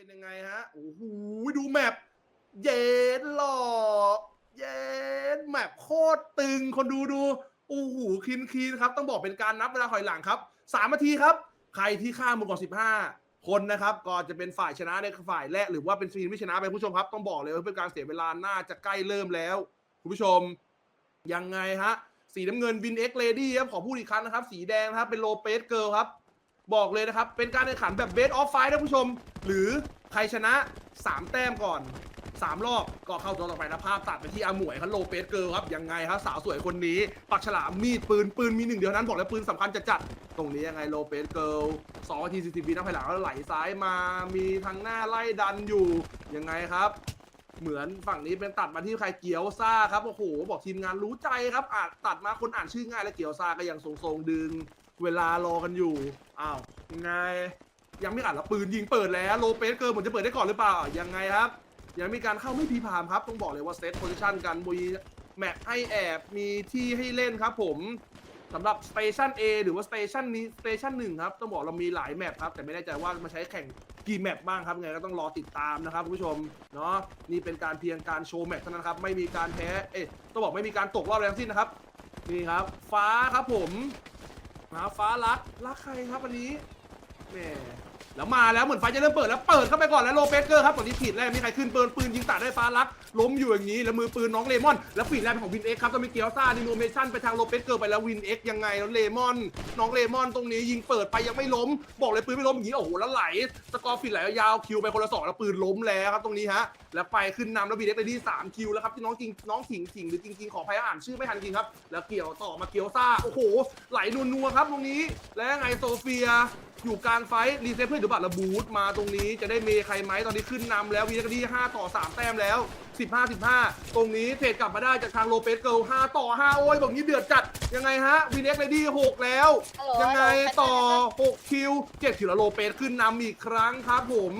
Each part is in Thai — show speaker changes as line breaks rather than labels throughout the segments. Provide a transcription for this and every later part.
เป็นยังไงฮะ โอ้โห ดูแมปเย็นหล่อเย็นแมปโคตรตึงคนดูดูโอ้โหคลีนคลีนครับ ต้องบอกเป็นการนับเวลาถอยหลังครับสามนาทีครับ ใครที่ฆ่ามือก่อนสิบห้าคนนะครับ ก็จะเป็นฝ่ายชนะในฝ่ายแรกหรือว่าเป็นทีมที่ชนะไปผู้ชมครับ ต้องบอกเลยว่าเป็นการเสียเวลาน่าจะใกล้เริ่มแล้ว คุณผู้ชม ยังไงฮะ สีน้ำเงินวินเอ็กเลดี้ครับขอพูดอีกครั้งนะครับ สีแดงนะครับเป็นโลเปสเกิลครับ บอกเลยนะครับ เป็นการแข่งขันแบบเบสออฟไฟนะคุณผู้ชม หรือใครชนะ 3 แต้มก่อน 3 รอบก็เข้าตัวต่อไปนะภาพตัดไปที่อาหมวยครับโลเปสเกิลครับยังไงครับสาวสวยคนนี้ ปักฉลามมีดปืนปืนมีหนึ่งเดียวนั้นบอกแล้วปืนสำคัญจะจัดตรงนี้ยังไงโลเปสเกิลสองนาทีสี่สิบวินับภายหลังแล้วไหลซ้ายมามีทางหน้าไล่ดันอยู่ยังไงครับเหมือนฝั่งนี้เป็นตัดมาที่ใครเกียวซ่าครับโอ้โหบอกทีมงานรู้ใจครับอ่านตัดมาคนอ่านชื่อง่ายและเกียวซ่าก็ยังทรงๆดึง เวลารอกันอยู่ อ้าวยังไง ยังไม่อ่านล้วปืนยิงเปิดแล้วโลเปสเกิร์เหมือนจะเปิดได้ก่อนหรือเปล่า ยังไงครับ ยังมีการเข้าไม่พีพามครับ ต้องบอกเลยว่าเซตโพซิชันกันมีแมปให้แอบมีที่ให้เล่นครับผมสำหรับสเตชัน A หรือว่าสเตชันนี้สเตชันหนึ่งครับ ต้องบอกเรามีหลายแมปครับ แต่ไม่แน่ใจว่ามาใช้แข่งกี่แมปบ้างครับไงก็ต้องรอติดตามนะครับคุณผู้ชมเนาะนี่เป็นการเพียงการโชว์แมปเท่านั้นครับ ไม่มีการแพ้ เอ๊ะต้องบอกไม่มีการตกรอบอะไรทั้งสิ้นนะครับ นี่ครับ ฟ้าครับผม หาฟ้ารักรักใครครับวันนี้แหม แล้วมาแล้วเหมือนไฟจะเริ่มเปิดแล้วเปิดเข้าไปก่อนแล้วโลเปสเกอร์ครับตอนนี้ผิดแล้วมีใครขึ้นปืนปืนยิงตัดได้ฟ้ารักล้มอยู่อย่างนี้แล้วมือปืนน้องเลมอน แล้วปีแรกของวินเอ็กครับต้องมีเกียวซ่าดิโนเมชั่นไปทางโลเปสเกอร์ไปแล้ววินเอ็กยังไงแล้วเลมอน น้องเลมอนตรงนี้ยิงเปิดไปยังไม่ล้ม บอกเลยปืนไม่ล้มอย่างนี้โอ้โหแล้วไหลสกอร์ฟิตไหลยาวคิวไปคนละสองแล้วปืนล้มแล้วครับตรงนี้ฮะแล้วไปขึ้นนำแล้ววินเอ็กไปที่สามคิวแล้วครับที่น้องจริงน้องถิงถิงหรือจริงๆขอพยายอ่านชื่อไม่ทันจริงครับแล้วเกี่ยวต่อมาเกียวซ่าโอ้โหไหลนัวๆครับตรงนี้แล้วไงโซเฟียอยู่กลางไฟรีเซ็ตเพื่อนเดี๋ยวบัตรระบูทมาตรงนี้จะได้เมย์ใครไหมตอนนี้ขึ้นนำแล้ววีนักดี5ต่อ 3 แต้มแล้ว 15 15 ตรงนี้เทรดกลับมาได้จากทางโลเปสเกิล5ต่อ 5 โอ้ยบอกนี้เดือดจัดยังไงฮะวีเน็กเลดี้6แล้ว
ฮัลโหล
ยังไง
ฮัลโหล
ต่อ 6 คิว 7 คิวแล้วโลเปสขึ้นนำอีกครั้งครับผม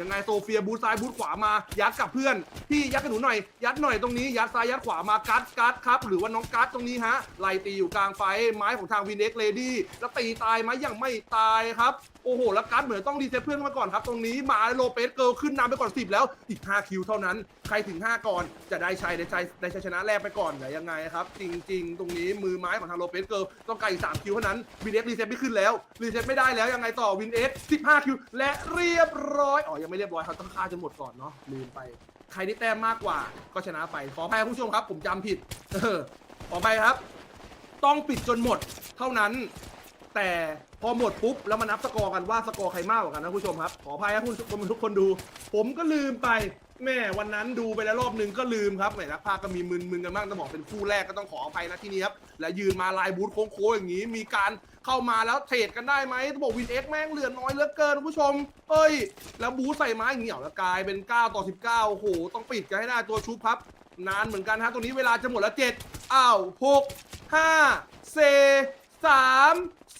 ยังไงโซเฟียบูทซ้ายบูทขวามา ยัดกับเพื่อน พี่ยัดกับหนูหน่อย ยัดหน่อยตรงนี้ ยัดซ้ายยัดขวามากัดกัดครับ หรือว่าน้องกัดตรงนี้ฮะ ไล่ตีอยู่กลางไฟ ไม้ของทางวีเน็กเลดี้ แล้วตีตายไหมยังไม่ตายครับ โอ้โห แล้วกัดเหมือนต้องรีเซ็ตเพื่อนมาก่อนครับ ตรงนี้ มาโลเปสเกิลขึ้นนำไปก่อน 10 แล้ว อีก 5 คิวเท่านั้น ใครถึง 5 ก่อน จะได้ชัยได้ชัยได้ชัยชนะแรกไปก่อนแต่ยังไงครับ จริง ๆ ตรงนี้มือไม้ของทางโลเปสเกิลต้องการอีก3คิวเท่านั้นวินเอ็กรีเซ็ตไม่ขึ้นแล้วรีเซ็ตไม่ได้แล้วยังไงต่อวินเอ็ก15 คิว และเรียบร้อยอ๋อยังไม่เรียบร้อยเขาต้องฆ่าจนหมดก่อนเนาะลืมไป ใครที่แต้มมากกว่าก็ชนะไป ขออภัยคุณผู้ชมครับ ผมจำผิดเออขออภัยครับ ต้องปิดจนหมดเท่านั้น แต่พอหมดปุ๊บแล้วมานับสกอร์กันว่าสกอร์ใครมากกว่ากันนะคุณผู้ชมครับ ขออภัยครับคุณทุกคนดู ผมก็ลืมไป แม่วันนั้นดูไปแล้วรอบหนึ่งก็ลืมครับแหมนักพากย์ก็มีมึนๆกันบ้างต้องบอกเป็นคู่แรกก็ต้องขออภัยนะที่นี้ครับและยืนมาลายบูธโค้งๆอย่างนี้ มีการเข้ามาแล้วเทรดกันได้ไหมต้องบอกวินเอ็กแม่งเหลือน้อยเหลือเกินคุณผู้ชมเอ้ย แล้วบูธใส่ไม้อย่างนี้เหรอแล้วกลายเป็น9ต่อ19โอ้โหต้องปิดกันให้ได้ตัวชุบครับ นานเหมือนกันฮะตรงนี้เวลาจะหมดแล้วเจ็ดอ้าวหกห้าสี่สาม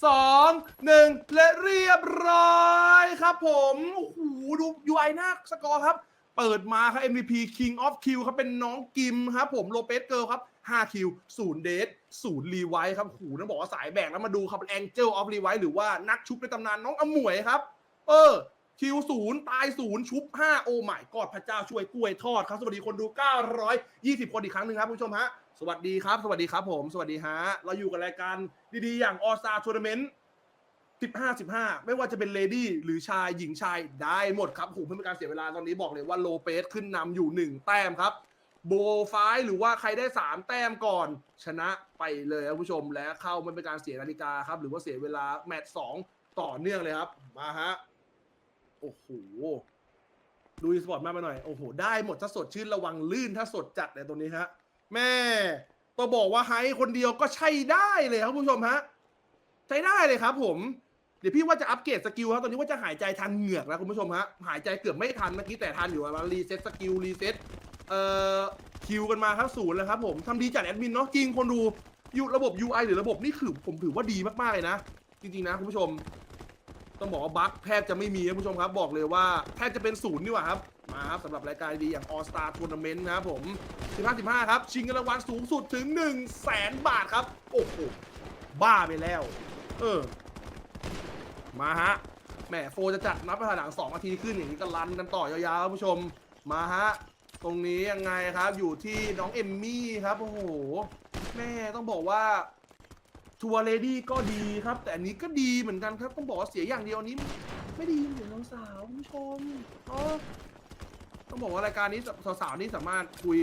สองหนึ่งและเรียบร้อยครับผมโอ้โหดูยูไอหน้าสกอร์ครับ เปิดมาครับ MVP King of Q ครับเป็นน้องกิมครับผมโลเปสเกิลครับ5คิว0เดท0รีไวท์ครับหูต้องบอกว่าสายแบกแล้วมาดูครับ Angel of r e v i v e หรือว่านักชุบในตำนานน้องอมวยครับ เออคิวศูนย์ตายศูนย์ชุบ5โอ้หมายกอดพระเจ้าช่วยกล้วยทอดครับ สวัสดีคนดู 920 คนอีกครั้งหนึ่งครับคุณผู้ชมฮะ สวัสดีครับ สวัสดีครับผม สวัสดีฮะ เราอยู่กับรายการดีๆ อย่างออสซาทัวร์เมนต์ All Star Tournament 15 15ไม่ว่าจะเป็นเลดี้หรือชายหญิงชายได้หมดครับโอ้โหเพื่อเป็นการเสียเวลาตอนนี้บอกเลยว่าโลเปสขึ้นนำอยู่1แต้มครับโบไฟหรือว่าใครได้3แต้มก่อน ชนะไปเลยครับผู้ชมและเข้าไม่เป็นการเสียนาฬิกาครับ หรือว่าเสียเวลาแมตช์สองต่อเนื่องเลยครับ มาฮะ โอ้โหดูสปอร์ตมากไปหน่อย โอ้โห ได้หมดถ้าสดชื่นระวังลื่นถ้าสดจัดเลยตรงนี้ฮะ แม่ต้องบอกว่าไฮคนเดียวก็ใช่ได้เลยครับผู้ชมฮะ ใช้ได้เลยครับผม ดี๋ยวพี่ว่าจะอัปเกรดสกิลครับตอนนี้ว่าจะหายใจทันเหงือกแล้วคุณผู้ชมฮะหายใจเกือบไม่ทันเมื่อกี้แต่ทันอยู่มารีเซ็ตสกิลรีเซ็ตเอ่อคิวกันมาครับศูนย์แล้วครับผมทำดีจัดแอดมินเนาะจริงคนดูอยู่ระบบ UI หรือระบบนี่คือผมถือว่าดีมากๆเลยนะ จริงๆนะคุณผู้ชม ต้องบอกว่าบั๊กแทบจะไม่มีคุณผู้ชมครับ บอกเลยว่าแทบจะเป็นศูนย์ดีกว่าครับ มาครับสำหรับรายการดีอย่าง All Star Tournament นะครับผม 15 15 ครับ ชิงเงินรางวัลสูงสุดถึง 1 0 0 0 0แสนบาทครับ โอ้โหบ้าไปแล้ว เออ มาฮะ แหมโฟจะจัดนับไปหลังสองนาทีขึ้นอย่างนี้ก็รันกันต่อยาวๆครับผู้ชม มาฮะ ตรงนี้ยังไงครับ อยู่ที่น้องเอมมี่ครับ โอ้โห แม่ต้องบอกว่าทัวร์เลดี้ก็ดีครับ แต่อันนี้ก็ดีเหมือนกันครับ ต้องบอกว่าเสียอย่างเดียวนี้ ไม่ดีเหมือนน้องสาวคุณผู้ชมเนาะต้องบอกว่ารายการนี้สาวๆนี่สามารถคุย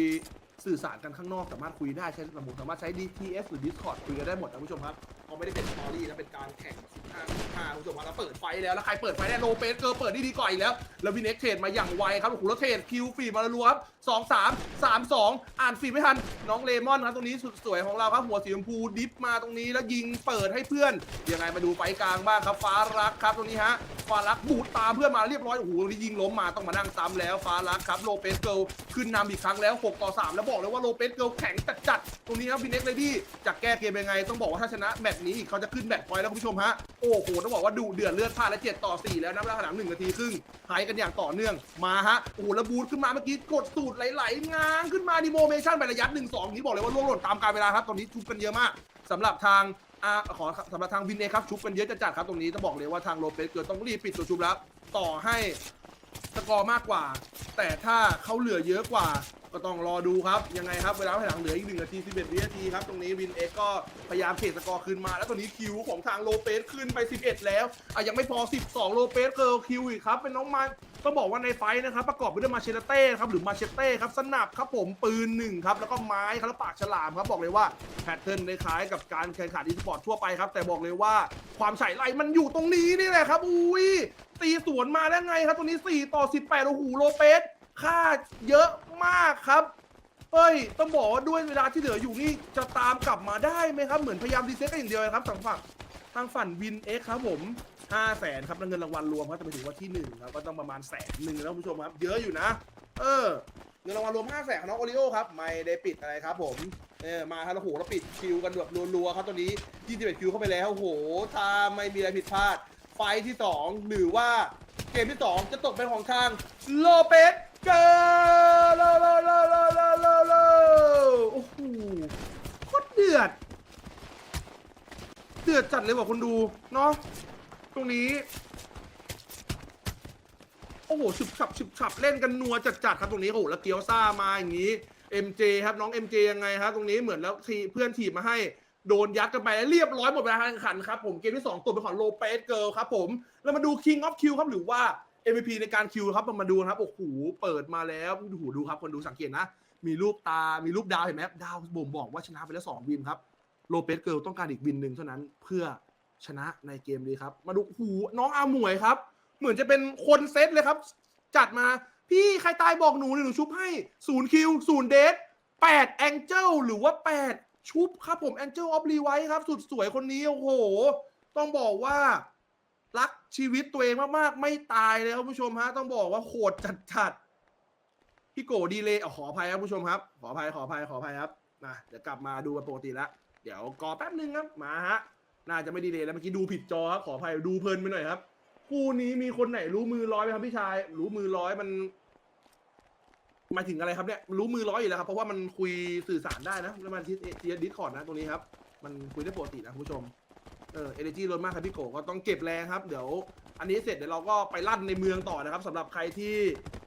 สื่อสารกันข้างนอกสามารถคุยได้ใช้ระบบสามารถใช้ DTS หรือ Discord คุยกันได้หมดนะผู้ชมครับ เขาไม่ได้เป็นสตอรี่นะเป็นการแข่ง15 15คุณผู้ชมครับแล้วเปิดไฟแล้วแล้วใครเปิดไฟได้โลเปสเกอร์เปิดด้ดีกว่าอีกแล้ว แล้ววินเอ็กเทรดมาอย่างไวครับโอ้โหแล้วเทรดคิวฟีมารัวครับสองสามสามสองอ่านฟีไม่ทันน้องเลมอนครับตรงนี้สุดสวยของเราครับหัวสีชมพูดิฟมาตรงนี้แล้วยิงเปิดให้เพื่อนยังไงมาดูไฟกลางบ้างครับฟ้ารักครับตรงนี้ฮะฟ้ารักบูดตามเพื่อนมาเรียบร้อยโอ้โหตรงนี้ยิงล้มมาต้องมานั่งซ้ำแล้วฟ้ารักครับโลเปสเกิลขึ้นนำอีกครั้งแล้ว 6 ต่อ 3 แล้วบอกเลยว่าโลเปสเกิลแข็งจัดๆตรงนี้ครับวินเอ็กเลยดี้จะแก้เกมยังไงต้องบอกว่าถ้าชนะแมตช์นี้อีกเขาจะขึ้นแมตช์พอยต์แล้วคุณผู้ชมฮะ โอ้โห ต้องบอกว่าดูเดือดเลือดพลาดและ7ต่อ4แล้วนะเวลาขนาดหนึ่งนาทีครึ่งหายกันอย่างต่อเนื่องมาฮะโอ้โหแล้วบูทขึ้นมาเมื่อกี้กดสูตรไหลๆงางขึ้นมาดิโมเมชั่นไประยะหนึ่งสองนี้บอกเลยว่าล่วงหล่นตามกาลเวลาครับตอนนี้ชุบกันเยอะมากสำหรับทางอ่าขอสำหรับทางวินเอครับชุบกันเยอะจัดๆครับตรงนี้ต้องบอกเลยว่าทางโลเปสเกิดต้องรีบปิดตัวชุบแล้วต่อให้สกอร์มากกว่า แต่ถ้าเขาเหลือเยอะกว่า ก็ต้องรอดูครับ ยังไงครับ เวลาให้หลังเหลืออีกหนึ่งนาที11วินาทีครับ ตรงนี้วินเอ็กก็พยายามเทสกอร์คืนมา แล้วตอนนี้คิวของทางโลเปสขึ้นไป 11 แล้วอะยังไม่พอ 12 โลเปสเกิร์ลคิวอีกครับ เป็นน้องมันต้องบอกว่าในไฟนะครับ ประกอบไปด้วยมาเชเต้ครับหรือมาเชเต้ครับสนับครับผมปืนหนึ่งครับแล้วก็ไม้ครับแล้วปากฉลามครับบอกเลยว่าแพทเทิร์นคล้ายกับการแข่งขันอีสปอร์ตทั่วไปครับ แต่บอกเลยว่าความใส่ไรมันอยู่ตรงนี้นี่แหละครับอุ้ยตีสวนมาแล้ไงครับตรงนี้ 4 ต่อ 18โอ้โหโลเปส ค่าเยอะมากครับเอ้ย ต้องบอกว่าด้วยเวลาที่เหลืออยู่นี่จะตามกลับมาได้ไหมครับ เหมือนพยายามรีเซ็ตกันอย่างเดียวนะครับทางฝั่งทางฝั่งวินเอ็กครับผม5 0 0แสนครับแล้วเงินรางวัลรวมครับจะไปถึงว่าที่หนึ่งครับก็ต้องประมาณแสนหนึ่งแล้วคุณผู้ชมครับ เยอะอยู่นะ เออ เงินรางวัลรวม5 0 0แสนของน้องโอริโอครับ ไม่ได้ปิดอะไรครับผม เออ มาครับแล้วโหเราปิดคิวกันแบบรัวๆครับตอนนี้21คิวเข้าไปแล้วโอ้โหถ้าไม่มีอะไรผิดพลาด ไฟท์ที่2หรือว่าเกมที่2จะตกเป็นของทางโลเปส เกอร์โลโลโลโลโลโลโลโอ้โหโคตรเดือด เดือดจัดเลยว่ะคนดูเนาะตรงนี้ โอ้โหฉุบฉับฉุบฉับเล่นกันนัวจัดๆครับตรงนี้โอ้โหแล้วเกียวซ่ามาอย่างนี้ MJ ครับน้อง MJ ยังไงครับตรงนี้เหมือนแล้วทีเพื่อนถีบมาให้โดนยัดกันไปแล้วเรียบร้อยหมดเวลาการแข่งขันครับผมเกมที่ 2 ตัวเป็นของโลเปสเกิลครับผม แล้วมาดู King of Q ครับหรือว่า MVP ในการคิวครับมาดูนะครับโอ้โหเปิดมาแล้วดูหูดูครับคนดูสังเกตนะ มีรูปตา มีรูปดาวเห็นไหมดาวบ่งบอกว่าชนะไปแล้วสองวินครับโลเปสเกิลต้องการอีกวินหนึ่งเท่านั้นเพื่อชนะในเกมนี้ครับ มาดูหูน้องอาหมวยครับ เหมือนจะเป็นคนเซตเลยครับ จัดมาพี่ใครตายบอกหนูหนูชุบให้ศูนย์คิวศูนย์เดทแปดแองเจิลหรือว่าแปดชุบครับผมแองเจิลออฟรีไวท์ครับ สุดสวยคนนี้โอ้โห ต้องบอกว่า รักชีวิตตัวเองมากๆ ไม่ตายเลยครับผู้ชมฮะ ต้องบอกว่าโหดจัดๆพี่โกดีเลยขออภัยครับผู้ชมครับ ขออภัยขออภัยขออภัยครับนะเดี๋ยวกลับมาดูกันปกติแล้วเดี๋ยวกอแป๊บนึงครับมาฮะน่าจะไม่ดีเลยแล้วเมื่อกี้ดูผิดจอครับขออภัยดูเพลินไปหน่อยครับคู่นี้มีคนไหนรู้มือร้อยไหมครับพี่ชาย รู้มือร้อยมันหมายถึงอะไรครับเนี่ยรู้มือร้อยอยู่แล้วครับเพราะว่ามันคุยสื่อสารได้นะแล้วมันที่เทียดิสคอร์ดนะตรงนี้ครับ มันคุยได้ปกตินะคุณผู้ชม เออเอเนจีล้นมากครับพี่โกก็ต้องเก็บแรงครับเดี๋ยว อันนี้เสร็จเดี๋ยวเราก็ไปลั่นในเมืองต่อนะครับสำหรับใครที่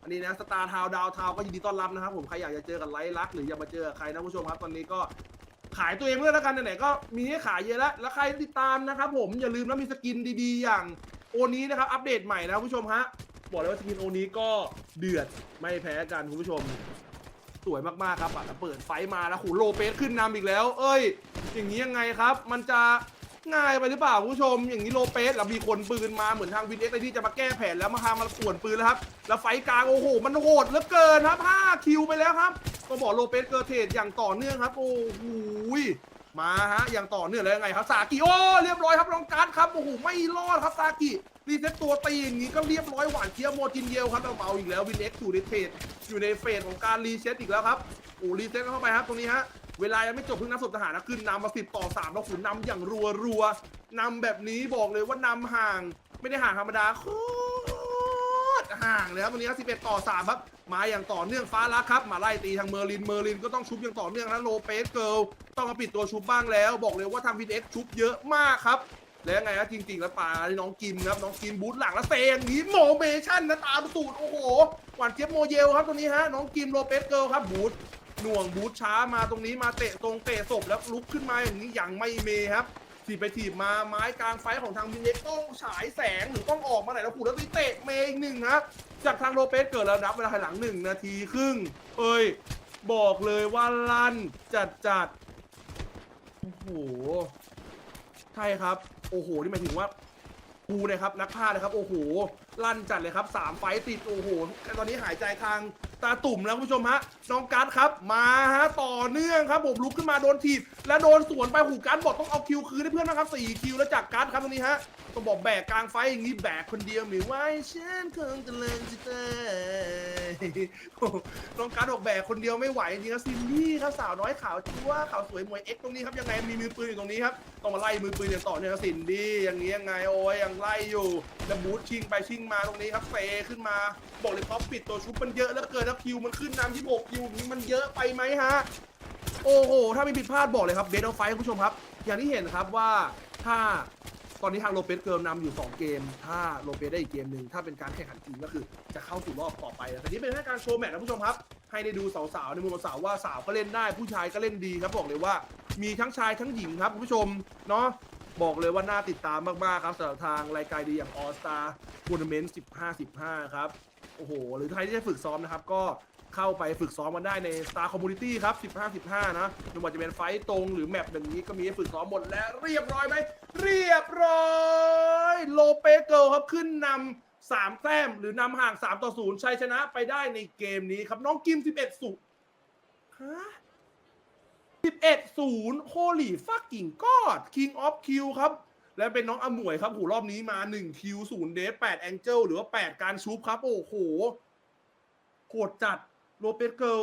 อันนี้นะสตาร์ทาวดาวทาวก็ยินดีต้อนรับนะครับผมใครอยากจะเจอกับไลท์ลักหรืออยากมาเจอกับใครนะผู้ชมครับตอนนี้ก็ขายตัวเองเพื่อแล้วกันไหนๆก็มีให้ขายเยอะแล้วแล้วใครติดตามนะครับผมอย่าลืมนะมีสกินดีๆ อย่างโอนี้นะครับอัปเดตใหม่นะผู้ชมฮะบอกเลยว่าสกินโอนี้ก็เดือดไม่แพ้กันคุณผู้ชม สวยมากๆครับอะแต่เปิดไฟมาแล้วหูโลเปสขึ้นนำอีกแล้ว เอ้ย อย่างนี้ยังไงครับ มันจะ ง่ายไปหรือเปล่าคุณผู้ชม อย่างนี้โลเปสแล้วมีคนปืนมาเหมือนทางวินเอ็กซ์ที่จะมาแก้แผนแล้วมาพามาป่วนปืนแล้วครับ แล้วไฟกลางโอ้โห มันโหดเหลือเกินครับ5คิวไปแล้วครับก็บอกโลเปสเกิร์เทรดอย่างต่อเนื่องครับ โอ้โหมาฮะอย่างต่อเนื่องแล้วยังไงครับซากิโอ้เรียบร้อยครับน้องการ์ดครับโอ้โหไม่รอดครับซากิรีเซ็ตตัวตีอย่างนี้ก็เรียบร้อยหวานเคี้ยวโมจินเยลครับเอาเบาอีกแล้ววินเอ็กซ์ถูกเทรดอยู่ในเฟสของการรีเซ็ตอีกแล้วครับโอ้รีเซ็ตเข้าไปครับตรงนี้ฮะ เวลายังไม่จบเพิ่งนับศพทหารนะขึ้นนำมาสิบต่อสามแล้วขุนนำอย่างรัวรัวนำแบบนี้บอกเลยว่านำห่าง ไม่ได้ห่างธรรมดาโคตรห่างเลยครับตรงนี้สิบเอ็ดต่อสามครับ มาอย่างต่อเนื่องฟ้ารักครับ มาไล่ตีทางเมอร์ลินเมอร์ลินก็ต้องชุบอย่างต่อเนื่องนะโลเปสเกิลต้องมาปิดตัวชุบบ้างแล้ว บอกเลยว่าทางวินเอ็กชุบเยอะมากครับแล้วไงครับจริงๆ แล้วปาน้องกิมครับ น้องกิมบูทหลังแล้วเซงนี้โมเมชั่นนะตามสูตรโอ้โห หวานเจี๊ยบโมเยลครับตรงนี้ฮะ น้องกิมโลเปสเกิลครับบูท หน่วงบูทช้ามาตรงนี้มาเตะตรงเตะศพแล้วลุกขึ้นมาอย่างนี้อย่างไม่เมครับถีบไปถีบมาไม้กลางไฟของทางมินเล็กต้องฉายแสงหรือต้องออกมาไหนแล้วขู่แล้วตีเตะเมย์อีกหนึ่งครับจากทางโลเปสเกิดแล้วนับเวลาถอยหลังหนึ่งนาทีครึ่ง เอ้ย บอกเลยว่าลั่นจัดจัดโอ้โหใช่ครับ โอ้โห นี่หมายถึงว่ากูนี่ยครับนักพากย์นะครับ โอ้โหลั่นจัดเลยครับสามไฟต์ติดโอ้โหตอนนี้หายใจทาง ตาตุ่มแล้วคุณผู้ชมฮะน้องการ์ดครับ มาฮะต่อเนื่องครับผมลุกขึ้นมาโดนถีบและโดนสวนไปหูการ์ดบอกต้องเอาคิวคืนให้เพื่อนนะครับสี่คิวแล้วจากการ์ดครับตรงนี้ฮะต้องบอกแบกกลางไฟอย่างนี้แบกคนเดียวไม่ไหวฉันคงจะเลิกจะเตยโอ้น้องการ์ดบอกแบกคนเดียวไม่ไหวจริงครับซินดี้ครับสาวน้อยขาวจั๊วขาวสวยมวยเอ็กตรงนี้ครับยังไงมีมือปืนอยู่ตรงนี้ครับต้องมาไล่มือปืนอย่างต่อเนื่องครับสินดี้อย่างนี้ยังไงโอ้ยยังไล่อยู่แล้วบูทชิงไปชิงมาตรงนี้ครับเฟขึ้นมาบอกเลยท็อปปิดตัวชุบมันเยอะแล้วเกินแล้วคิวมันขึ้นนำที่6คิวนี้มันเยอะไปไหมฮะ โอ้โห ถ้ามีผิดพลาดบอกเลยครับเบสเอาไฟคุณผู้ชมครับ อย่างที่เห็นครับว่าถ้าตอนนี้ทางโลเปสเกิร์ลนำอยู่ 2 เกม ถ้าโลเปสได้อีกเกมหนึ่งถ้าเป็นการแข่งขันจริงก็คือจะเข้าสู่รอบต่อไปนะแต่นี่เป็นแค่การโชว์แมตช์นะผู้ชมครับ ให้ได้ดูสาวๆในมุมสาวว่าสาวก็เล่นได้ผู้ชายก็เล่นดีครับบอกเลยว่ามีทั้งชายทั้งหญิงครับคุณผู้ชมเนาะบอกเลยว่าน่าติดตามมากๆครับสำหรับทางรายการดีอย่าง All Star Tournament 15 15 ครับ โอ้โห หรือใครที่จะฝึกซ้อมนะครับ ก็เข้าไปฝึกซ้อมกันได้ใน Star Community ครับ 15 15 นะไม่ว่าจะเป็นไฟต์ตรงหรือแมปแบบนี้ก็มีให้ฝึกซ้อมหมดแล้วเรียบร้อยไหม เรียบร้อยโลเปเกิลครับขึ้นนำสามแต้ม หรือนำห่าง 3 ต่อ 0 ชัยชนะไปได้ในเกมนี้ครับ น้องกิม 11 สุฮะ11 0 Holy fucking God King of Q ครับ และเป็นน้องอมวยครับโหรอบนี้มา1คิว0เดฟ8แองเจิลหรือว่า8การชุบครับ โอ้โหโหดจัดโลเปสเกิล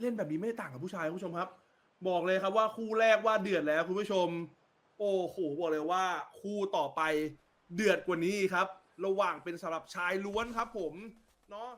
เล่นแบบนี้ไม่ได้ต่างกับผู้ชายคุณผู้ชมครับ บอกเลยครับว่าคู่แรกว่าเดือดแล้วคุณผู้ชม โอ้โหบอกเลยว่า คู่ต่อไปเดือดกว่านี้ครับ ระหว่างเป็นสำหรับชายล้วนครับผมเนาะ